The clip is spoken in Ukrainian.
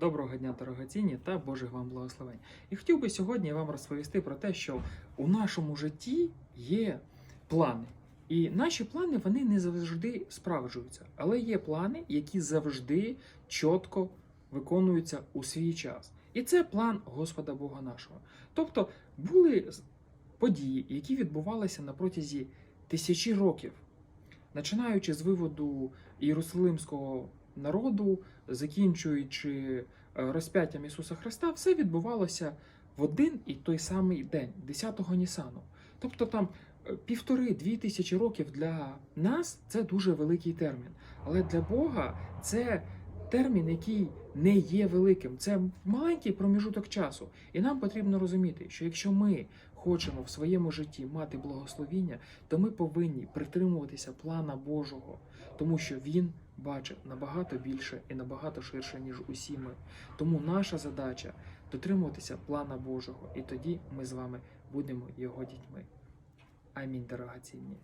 Доброго дня, дорогоцінні та Божих вам благословень. І хотів би сьогодні вам розповісти про те, що у нашому житті є плани. І наші плани вони не завжди справджуються, але є плани, які завжди чітко виконуються у свій час. І це план Господа Бога нашого. Тобто були події, які відбувалися на протязі тисячі років, починаючи з виводу Єрусалимського народу, закінчуючи е, розп'яттям Ісуса Христа, все відбувалося в один і той самий день, 10-го Нісану. Тобто там е, півтори-дві тисячі років для нас це дуже великий термін. Але для Бога це термін, який не є великим. Це маленький проміжуток часу. І нам потрібно розуміти, що якщо ми хочемо в своєму житті мати благословіння, то ми повинні притримуватися плана Божого, тому що Він бачить набагато більше і набагато ширше, ніж усі ми. Тому наша задача дотримуватися плана Божого, і тоді ми з вами будемо його дітьми. Амінь, дорогоцінні.